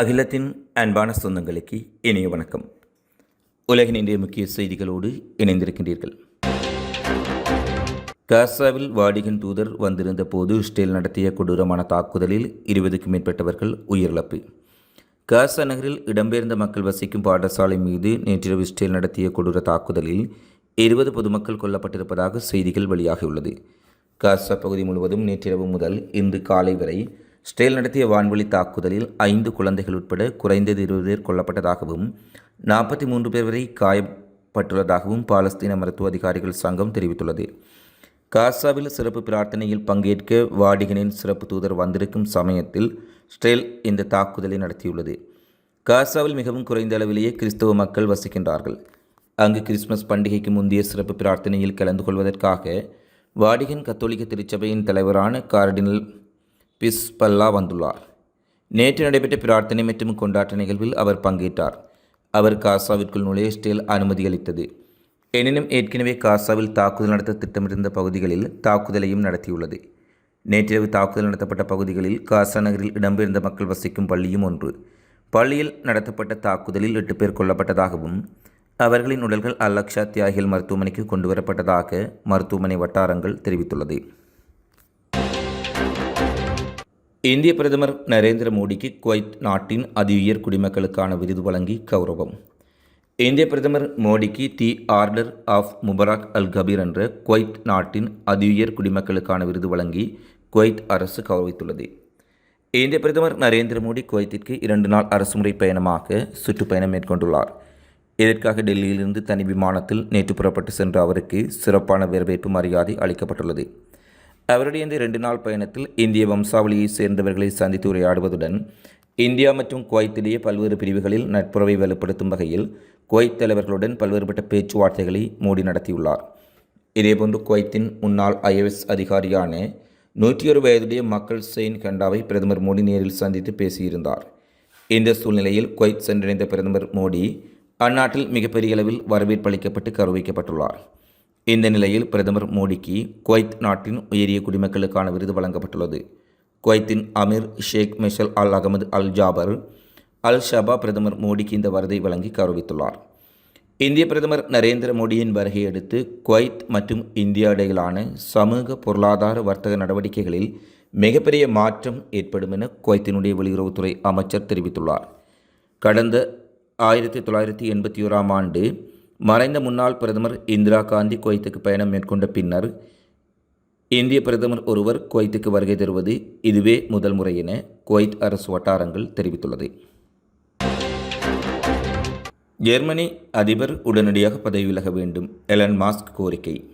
அகிலத்தின் அன்பான சொந்தங்களுக்கு இனிய வணக்கம். உலகின் இன்றைய முக்கிய செய்திகளோடு இணைந்திருக்கின்றீர்கள். காசாவில் வாடிகன் தூதர் வந்திருந்த போது இஸ்ரேல் நடத்திய கொடூரமான தாக்குதலில் இருபதுக்கும் மேற்பட்டவர்கள் உயிரிழப்பு. காசா நகரில் இடம்பெயர்ந்த மக்கள் வசிக்கும் பாடசாலை மீது நேற்றிரவு இஸ்ரேல் நடத்திய கொடூர தாக்குதலில் இருபது பொதுமக்கள் கொல்லப்பட்டிருப்பதாக செய்திகள் வெளியாகியுள்ளது. காசா பகுதி முழுவதும் நேற்றிரவு முதல் இன்று காலை வரை இஸ்ரேல் நடத்திய வான்வழி தாக்குதலில் ஐந்து குழந்தைகள் உட்பட குறைந்தது இருபது பேர் கொல்லப்பட்டதாகவும் நாற்பத்தி மூன்று பேர் வரை காயப்பட்டுள்ளதாகவும் பாலஸ்தீன மருத்துவ அதிகாரிகள் சங்கம் தெரிவித்துள்ளது. காசாவில் சிறப்பு பிரார்த்தனையில் பங்கேற்க வாடிகனின் சிறப்பு தூதர் வந்திருக்கும் சமயத்தில் ஸ்டேல் இந்த தாக்குதலை நடத்தியுள்ளது. காசாவில் மிகவும் குறைந்த அளவிலேயே கிறிஸ்தவ மக்கள் வசிக்கின்றார்கள். அங்கு கிறிஸ்மஸ் பண்டிகைக்கு முந்தைய சிறப்பு பிரார்த்தனையில் கலந்து கொள்வதற்காக வாடிகன் கத்தோலிக்க திருச்சபையின் தலைவரான கார்டினல் பிஸ்பல்லா வந்துள்ளார். நேற்று நடைபெற்ற பிரார்த்தனை மற்றும் கொண்டாட்ட நிகழ்வில் அவர் பங்கேற்றார். அவர் காசாவிற்குள் நுழைய ஸ்டேல் அனுமதி அளித்தது. எனினும் ஏற்கனவே காசாவில் தாக்குதல் நடத்த திட்டமிட்டிருந்த பகுதிகளில் தாக்குதலையும் நடத்தியுள்ளது. நேற்றிரவு தாக்குதல் நடத்தப்பட்ட பகுதிகளில் காசா நகரில் இடம்பெயர்ந்த மக்கள் வசிக்கும் பள்ளியும் ஒன்று. பள்ளியில் நடத்தப்பட்ட தாக்குதலில் எட்டு பேர் கொல்லப்பட்டதாகவும் அவர்களின் உடல்கள் அல்லக்ஷா தியாகிகள் மருத்துவமனைக்கு கொண்டு வரப்பட்டதாக மருத்துவமனை வட்டாரங்கள் தெரிவித்துள்ளது. இந்திய பிரதமர் நரேந்திர மோடிக்கு குவைத் நாட்டின் அதிஉயர் குடிமக்களுக்கான விருது வழங்கி கௌரவம். இந்திய பிரதமர் மோடிக்கு the order of Mubarak Al Kabir என்ற குவைத் நாட்டின் அதிஉயர் குடிமக்களுக்கான விருது வழங்கி குவைத் அரசு கௌரவித்துள்ளது. இந்திய பிரதமர் நரேந்திர மோடி குவைத்திற்கு இரண்டு நாள் அரசுமுறை பயணமாக சுற்றுப்பயணம் மேற்கொண்டுள்ளார். இதற்காக டெல்லியிலிருந்து தனி விமானத்தில் நேற்று புறப்பட்டு சென்ற அவருக்கு சிறப்பான வரவேற்பு மரியாதை அளிக்கப்பட்டுள்ளது. அவருடைய இந்த ரெண்டு நாள் பயணத்தில் இந்திய வம்சாவளியைச் சேர்ந்தவர்களை சந்தித்து உரையாடுவதுடன் இந்தியா மற்றும் குவைத்திலேயே பல்வேறு பிரிவுகளில் நட்புறவை வலுப்படுத்தும் வகையில் குவைத் தலைவர்களுடன் பல்வேறுபட்ட பேச்சுவார்த்தைகளை மோடி நடத்தியுள்ளார். இதேபோன்று குவைத்தின் முன்னாள் ஐஎஸ் அதிகாரியான நூற்றி ஒரு வயதுடைய மக்கள் செயின் கண்டாவை பிரதமர் மோடி நேரில் சந்தித்து பேசியிருந்தார். இந்த சூழ்நிலையில் குவைத் சென்றடைந்த பிரதமர் மோடி அந்நாட்டில் மிகப்பெரிய அளவில் வரவேற்பளிக்கப்பட்டு கௌரவிக்கப்பட்டுள்ளார். இந்த நிலையில் பிரதமர் மோடிக்கு குவைத் நாட்டின் உயரிய குடிமக்களுக்கான விருது வழங்கப்பட்டுள்ளது. குவைத்தின் Amir Sheikh Mishal Al Ahmad Al Jaber Al Sabah பிரதமர் மோடிக்கு இந்த விருதை வழங்கி கௌரவித்துள்ளார். இந்திய பிரதமர் நரேந்திர மோடியின் வருகையை அடுத்து குவைத் மற்றும் இந்தியா இடையிலான சமூக பொருளாதார வர்த்தக நடவடிக்கைகளில் மிகப்பெரிய மாற்றம் ஏற்படும் என குவைத்தினுடைய வெளியுறவுத்துறை அமைச்சர் தெரிவித்துள்ளார். கடந்த ஆயிரத்தி தொள்ளாயிரத்தி எண்பத்தி ஓராம் ஆண்டு மறைந்த முன்னாள் பிரதமர் இந்திரா காந்தி குவைத்துக்கு பயணம் மேற்கொண்ட பின்னர் இந்திய பிரதமர் ஒருவர் குவைத்துக்கு வருகை தருவது இதுவே முதல் முறை என குவைத் அரசு வட்டாரங்கள் தெரிவித்துள்ளது. ஜெர்மனி அதிபர் உடனடியாக பதவி விலக வேண்டும் எலன் மாஸ்க் கோரிக்கை.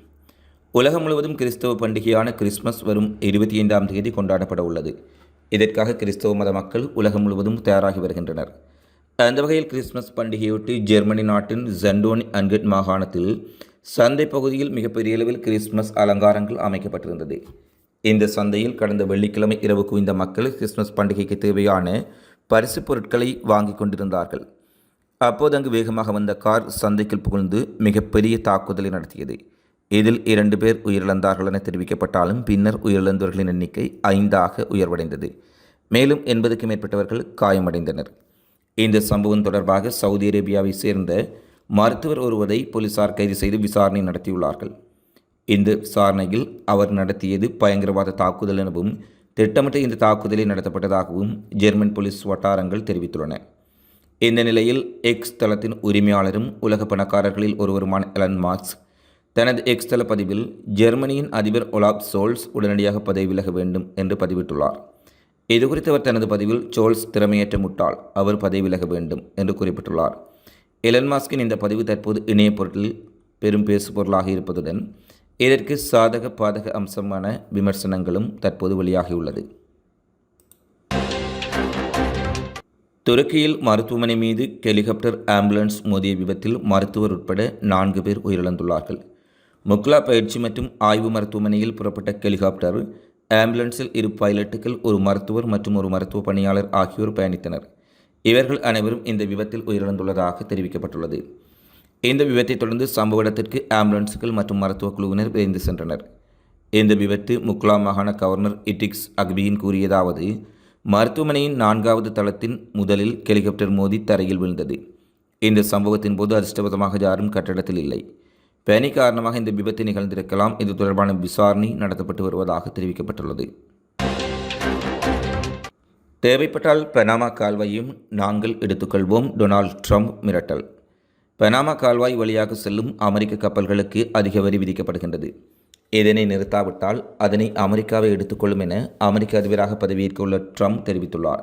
உலகம் முழுவதும் கிறிஸ்தவ பண்டிகையான கிறிஸ்மஸ் வரும் இருபத்தி ஐந்தாம் தேதி கொண்டாடப்பட உள்ளது. இதற்காக கிறிஸ்தவ மத மக்கள் உலகம் முழுவதும் தயாராகி வருகின்றனர். அந்த வகையில் கிறிஸ்மஸ் பண்டிகையொட்டி ஜெர்மனி நாட்டின் ஜெண்டோனி அன்கட் மாகாணத்தில் சந்தை பகுதியில் மிகப்பெரிய அளவில் கிறிஸ்மஸ் அலங்காரங்கள் அமைக்கப்பட்டிருந்தது. இந்த சந்தையில் கடந்த வெள்ளிக்கிழமை இரவு குவிந்த மக்கள் கிறிஸ்மஸ் பண்டிகைக்கு தேவையான பரிசு பொருட்களை வாங்கி கொண்டிருந்தார்கள். அப்போது அங்கு வேகமாக வந்த கார் சந்தைக்குள் புகுழ்ந்து மிகப்பெரிய தாக்குதலை நடத்தியது. இதில் இரண்டு பேர் உயிரிழந்தார்கள் என தெரிவிக்கப்பட்டாலும் பின்னர் உயிரிழந்தவர்களின் எண்ணிக்கை ஐந்தாக உயர்வடைந்தது. மேலும் எண்பதுக்கும் மேற்பட்டவர்கள் காயமடைந்தனர். இந்த சம்பவம் தொடர்பாக சவுதி அரேபியாவை சேர்ந்த மருத்துவர் ஒருவரை போலீசார் கைது செய்து விசாரணை நடத்தியுள்ளார்கள். இந்த விசாரணையில் அவர் நடத்தியது பயங்கரவாத தாக்குதல் எனவும் திட்டமிட்ட இந்த தாக்குதலை நடத்தப்பட்டதாகவும் ஜெர்மன் போலீஸ் வட்டாரங்கள் தெரிவித்துள்ளன. இந்த நிலையில் எக்ஸ் தளத்தின் உரிமையாளரும் உலக பணக்காரர்களில் ஒருவருமான எலன் மார்க்ஸ் தனது எக்ஸ் தள பதிவில் ஜெர்மனியின் அதிபர் ஒலாப் சோல்ஸ் உடனடியாக பதவி விலக வேண்டும் என்று பதிவிட்டுள்ளார். இதுகுறித்து அவர் தனது பதிவில் சோல்ஸ் திறமையற்ற முட்டாள் அவர் பதவி விலக வேண்டும் என்று குறிப்பிட்டுள்ளார். எலன் மாஸ்கின் இந்த பதிவு தற்போது இணைய பொருட்டில் பெரும் பேசுபொருளாக இருப்பதுடன் இதற்கு சாதக பாதக அம்சமான விமர்சனங்களும் தற்போது வெளியாகியுள்ளது. துருக்கியில் மருத்துவமனை மீது ஹெலிகாப்டர் ஆம்புலன்ஸ் மோதிய விபத்தில் மருத்துவர் உட்பட நான்கு பேர் உயிரிழந்துள்ளார்கள். முக்லா பயிற்சி மற்றும் ஆய்வு மருத்துவமனையில் புறப்பட்ட ஹெலிகாப்டர் ஆம்புலன்ஸில் இரு பைலட்டுகள் ஒரு மருத்துவர் மற்றும் ஒரு மருத்துவ பணியாளர் ஆகியோர் பயணித்தனர். இவர்கள் அனைவரும் இந்த விபத்தில் உயிரிழந்துள்ளதாக தெரிவிக்கப்பட்டுள்ளது. இந்த விபத்தை தொடர்ந்து சம்பவ இடத்திற்கு ஆம்புலன்ஸுகள் மற்றும் மருத்துவ குழுவினர் விரைந்து சென்றனர். இந்த விபத்து முக்லா மாகாண கவர்னர் இட்டிக்ஸ் அக்பியின் கூறியதாவது மருத்துவமனையின் நான்காவது தளத்தின் முதலில் ஹெலிகாப்டர் மோதி தரையில் விழுந்தது. இந்த சம்பவத்தின் போது அதிர்ஷ்டவசமாக யாரும் கட்டடத்தில் இல்லை. பேனி காரணமாக இந்த விபத்து நிகழ்ந்திருக்கலாம் இது தொடர்பான விசாரணை நடத்தப்பட்டு வருவதாக தெரிவிக்கப்பட்டுள்ளது. தேவைப்பட்டால் பனாமா கால்வாயும் நாங்கள் எடுத்துக்கொள்வோம் டொனால்ட் ட்ரம்ப் மிரட்டல். பனாமா கால்வாய் வழியாக செல்லும் அமெரிக்க கப்பல்களுக்கு அதிக வரி விதிக்கப்படுகின்றது. இதனை நிறுத்தாவிட்டால் அதனை அமெரிக்காவை எடுத்துக்கொள்ளும் என அமெரிக்க அதிபராக பதவியேற்க உள்ள ட்ரம்ப் தெரிவித்துள்ளார்.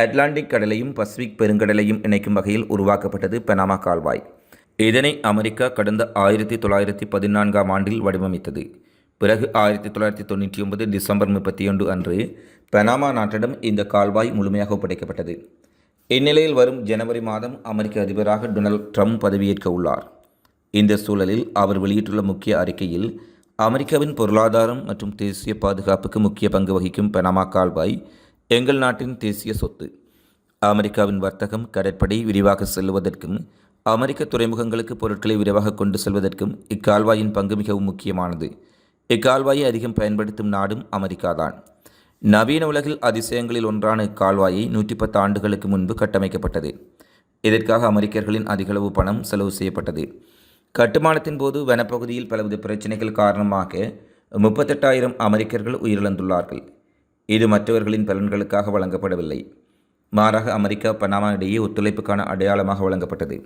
அட்லாண்டிக் கடலையும் பசிபிக் பெருங்கடலையும் இணைக்கும் வகையில் உருவாக்கப்பட்டது பனாமா கால்வாய். இதனை அமெரிக்கா கடந்த ஆயிரத்தி தொள்ளாயிரத்தி பதினான்காம் ஆண்டில் வடிவமைத்தது. பிறகு ஆயிரத்தி தொள்ளாயிரத்தி தொண்ணூற்றி ஒன்பது டிசம்பர் முப்பத்தி ஒன்று அன்று பனாமா நாட்டிடம் இந்த கால்வாய் முழுமையாக ஒப்படைக்கப்பட்டது. இந்நிலையில் வரும் ஜனவரி மாதம் அமெரிக்க அதிபராக டொனால்ட் ட்ரம்ப் பதவியேற்க உள்ளார். இந்த சூழலில் அவர் வெளியிட்டுள்ள முக்கிய அறிக்கையில் அமெரிக்காவின் பொருளாதாரம் மற்றும் தேசிய பாதுகாப்புக்கு முக்கிய பங்கு வகிக்கும் பனாமா கால்வாய் எங்கள் நாட்டின் தேசிய சொத்து. அமெரிக்காவின் வர்த்தகம் கடற்படை விரிவாக செல்வதற்கும் அமெரிக்க துறைமுகங்களுக்கு பொருட்களை விரைவாக கொண்டு செல்வதற்கும் இக்கால்வாயின் பங்கு மிகவும் முக்கியமானது. இக்கால்வாயை அதிகம் பயன்படுத்தும் நாடும் அமெரிக்காதான். நவீன உலகில் அதிசயங்களில் ஒன்றான இக்கால்வாயை நூற்றி பத்து ஆண்டுகளுக்கு முன்பு கட்டமைக்கப்பட்டது. இதற்காக அமெரிக்கர்களின் அதிகளவு பணம் செலவு செய்யப்பட்டது. கட்டுமானத்தின் போது வனப்பகுதியில் பலவித பிரச்சினைகள் காரணமாக முப்பத்தெட்டாயிரம் அமெரிக்கர்கள் உயிரிழந்துள்ளார்கள். இது மற்றவர்களின் பலன்களுக்காக வழங்கப்படவில்லை. மாறாக அமெரிக்கா பனாமா இடையே ஒத்துழைப்புக்கான அடையாளமாக வழங்கப்பட்டது.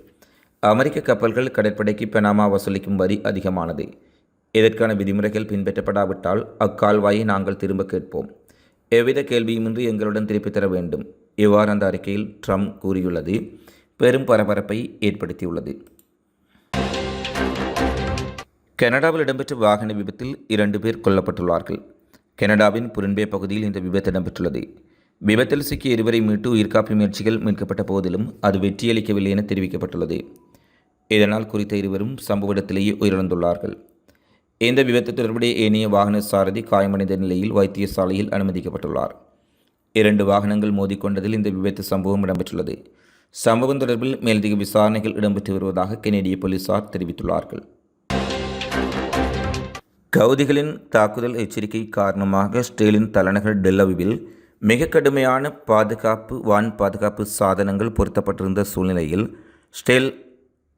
அமெரிக்க கப்பல்கள் கடற்படைக்கு பனாமா வசூலிக்கும் வரி அதிகமானது. இதற்கான விதிமுறைகள் பின்பற்றப்படாவிட்டால் அக்கால்வாயை நாங்கள் திரும்ப கேட்போம். எவ்வித கேள்வியுமின்றி எங்களுடன் திருப்பித் தர வேண்டும். இவ்வாறு அந்த அறிக்கையில் ட்ரம்ப் கூறியுள்ளது. பெரும் பரபரப்பை ஏற்படுத்தியுள்ளது. கனடாவில் இடம்பெற்ற வாகன விபத்தில் இரண்டு பேர் கொல்லப்பட்டுள்ளார்கள். கனடாவின் புரண்பே பகுதியில் இந்த விபத்து இடம்பெற்றுள்ளது. விபத்தில் சிக்கிய இருவரை மீட்டு உயிர்காப்பு முயற்சிகள் மீட்கப்பட்ட போதிலும் அது வெற்றியளிக்கவில்லை என தெரிவிக்கப்பட்டுள்ளது. இதனால் குறித்த இருவரும் சம்பவ இடத்திலேயே உயிரிழந்துள்ளார்கள். இந்த விபத்து தொடர்புடைய ஏனைய வாகன சாரதி காயமடைந்த நிலையில் வைத்தியசாலையில் அனுமதிக்கப்பட்டுள்ளார். இரண்டு வாகனங்கள் மோதிக்கொண்டதில் இந்த விபத்து சம்பவம் இடம்பெற்றுள்ளது. சம்பவம் தொடர்பில் மேலதிக விசாரணைகள் இடம்பெற்று வருவதாக கெனடிய போலீசார் தெரிவித்துள்ளார்கள். கவுதிகளின் தாக்குதல் எச்சரிக்கை காரணமாக ஸ்டேலின் தலைநகர் டெல்லவிவில் மிக கடுமையான பாதுகாப்பு வான் பாதுகாப்பு சாதனங்கள் பொருத்தப்பட்டிருந்த சூழ்நிலையில் ஸ்டேல்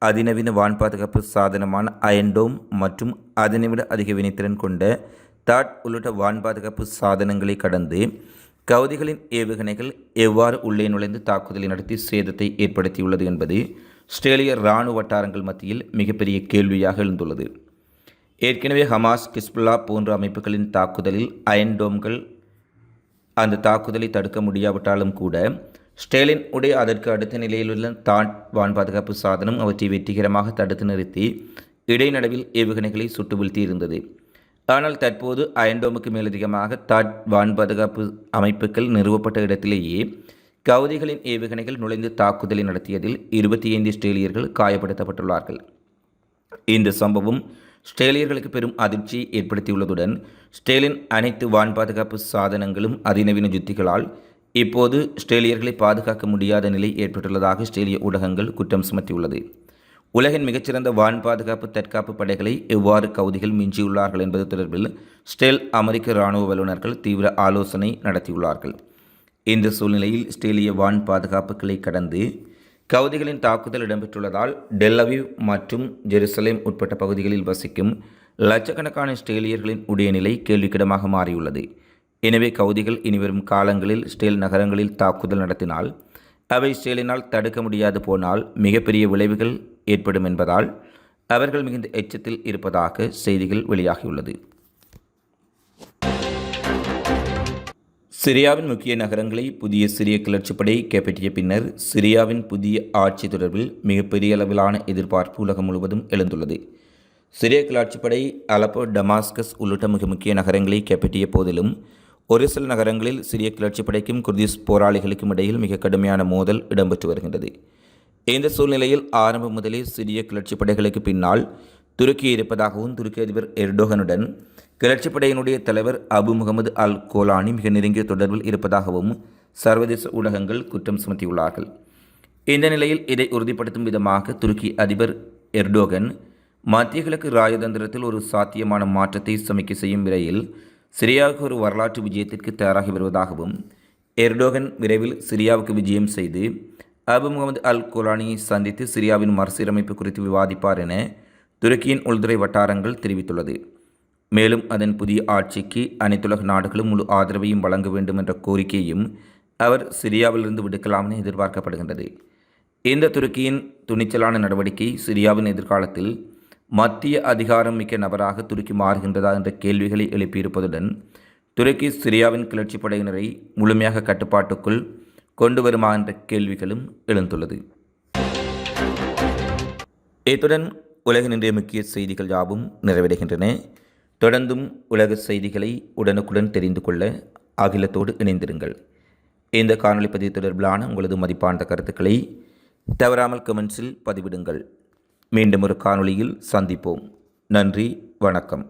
அதிநவீன வான் பாதுகாப்பு சாதனமான அயன்டோம் மற்றும் அதனைவிட அதிக வினைத்திறன் கொண்ட தாட் உள்ளிட்ட வான் பாதுகாப்பு சாதனங்களை கடந்து கவுதிகளின் ஏவுகணைகள் எவ்வாறு உள்ளே நுழைந்து தாக்குதலை நடத்தி சேதத்தை ஏற்படுத்தியுள்ளது என்பது ஆஸ்திரேலிய இராணுவ வட்டாரங்கள் மத்தியில் மிகப்பெரிய கேள்வியாக எழுந்துள்ளது. ஏற்கனவே ஹமாஸ் கிஸ்புல்லா போன்ற அமைப்புகளின் தாக்குதலில் அயன் டோம்கள் அந்த தாக்குதலை தடுக்க முடியாவிட்டாலும் கூட ஸ்டேலின் உடைய அதற்கு அடுத்த நிலையிலுள்ள தாட் வான் பாதுகாப்பு சாதனம் அவற்றை வெற்றிகரமாக தடுத்து நிறுத்தி இடைநடுவில் ஏவுகணைகளை சுட்டு வீழ்த்தி இருந்தது ஆனால் தற்போது அயன்டோமுக்கு மேலதிகமாக தாட் வான் பாதுகாப்பு அமைப்புகள் நிறுவப்பட்ட இடத்திலேயே கவுதிகளின் ஏவுகணைகள் நுழைந்து தாக்குதலை நடத்தியதில் இருபத்தி ஐந்து ஸ்ட்ரேலியர்கள் காயப்படுத்தப்பட்டுள்ளார்கள். இந்த சம்பவம் ஸ்ட்ரேலியர்களுக்கு பெரும் அதிர்ச்சியை ஏற்படுத்தியுள்ளதுடன் ஸ்டேலின் அனைத்து வான் பாதுகாப்பு சாதனங்களும் அதிநவீன யுத்திகளால் இப்போது ஸ்ட்ரேலியர்களை பாதுகாக்க முடியாத நிலை ஏற்பட்டுள்ளதாக ஸ்ட்ரேலிய ஊடகங்கள் குற்றம் சுமத்தியுள்ளது. உலகின் மிகச்சிறந்த வான் பாதுகாப்பு தற்காப்பு படைகளை எவ்வாறு கவுதிகள் மிஞ்சியுள்ளார்கள் என்பது தொடர்பில் ஸ்டேல் அமெரிக்க இராணுவ வல்லுநர்கள் தீவிர ஆலோசனை நடத்தியுள்ளார்கள். இந்த சூழ்நிலையில் ஸ்ட்ரேலிய வான் பாதுகாப்புகளை கடந்து கவுதிகளின் தாக்குதல் இடம்பெற்றுள்ளதால் டெல்லவிவ் மற்றும் ஜெருசலேம் உட்பட்ட பகுதிகளில் வசிக்கும் லட்சக்கணக்கான ஸ்டேலியர்களின் உடைய நிலை கேள்விக்கிடமாக மாறியுள்ளது. எனவே கவுதிகள் இனிவரும் காலங்களில் ஸ்டேல் நகரங்களில் தாக்குதல் நடத்தினால் அவை ஸ்டேலினால் தடுக்க முடியாது போனால் மிகப்பெரிய விளைவுகள் ஏற்படும் என்பதால் அவர்கள் மிகுந்த எச்சத்தில் இருப்பதாக செய்திகள் வெளியாகியுள்ளது. சிரியாவின் முக்கிய நகரங்களை புதிய சிரிய கிளர்ச்சிப்படை கைப்பற்றிய பின்னர் சிரியாவின் புதிய ஆட்சி தொடர்பில் மிகப்பெரிய அளவிலான எதிர்பார்ப்பு உலகம் முழுவதும் எழுந்துள்ளது. சிரிய கிளர்ச்சிப்படை அலப்போ டமாஸ்கஸ் உள்ளிட்ட மிக முக்கிய நகரங்களை கைப்பற்றிய போதிலும் ஒரு சில நகரங்களில் சிரிய கிளர்ச்சிப்படைக்கும் குர்திஸ் போராளிகளுக்கும் இடையில் மிக கடுமையான மோதல் இடம்பெற்று வருகின்றது. இந்த சூழ்நிலையில் ஆரம்பம் முதலே சிரிய கிளர்ச்சிப்படைகளுக்கு பின்னால் துருக்கி இருப்பதாகவும் துருக்கி அதிபர் எர்டோகனுடன் கிளர்ச்சிப்படையினுடைய தலைவர் அபு முகமது அல் கோலானி மிக நெருங்கிய தொடர்பில் இருப்பதாகவும் சர்வதேச ஊடகங்கள் குற்றம் சுமத்தியுள்ளார்கள். இந்த நிலையில் இதை உறுதிப்படுத்தும் விதமாக துருக்கி அதிபர் எர்டோகன் மத்திய கிழக்கு ராஜதந்திரத்தில் ஒரு சாத்தியமான மாற்றத்தை சமிக்கை செய்யும் விரையில் சிரியாவுக்கு ஒரு வரலாற்று விஜயத்திற்கு தயாராகி வருவதாகவும் எர்டோகன் விரைவில் சிரியாவுக்கு விஜயம் செய்து அபு முகமது அல் கோலானியை சந்தித்து சிரியாவின் மறுசீரமைப்பு குறித்து விவாதிப்பார் என துருக்கியின் உள்துறை வட்டாரங்கள் தெரிவித்துள்ளது. மேலும் அதன் புதிய ஆட்சிக்கு அனைத்துலக நாடுகளும் முழு ஆதரவையும் வழங்க வேண்டும் என்ற கோரிக்கையும் அவர் சிரியாவிலிருந்து விடுக்கலாம் என எதிர்பார்க்கப்படுகின்றது. இந்த துருக்கியின் துணிச்சலான நடவடிக்கை சிரியாவின் எதிர்காலத்தில் மத்திய அதிகாரம் மிக்க நபராக துருக்கி மாறுகின்றதா என்ற கேள்விகளை எழுப்பியிருப்பதுடன் துருக்கி சிரியாவின் கிளர்ச்சி படையினரை முழுமையாக கட்டுப்பாட்டுக்குள் கொண்டு வருமா என்ற கேள்விகளும் எழுந்துள்ளது. இத்துடன் உலகின் இன்றைய முக்கிய செய்திகள் யாவும் நிறைவடைகின்றன. தொடர்ந்தும் உலக செய்திகளை உடனுக்குடன் தெரிந்து கொள்ள அகிலத்தோடு இணைந்திருங்கள். இந்த காணொளி பதிவு தொடர்பிலான உங்களது மதிப்பான கருத்துக்களை தவறாமல் கமெண்ட்ஸில் பதிவிடுங்கள். மீண்டும் ஒரு காணொளியில் சந்திப்போம். நன்றி வணக்கம்.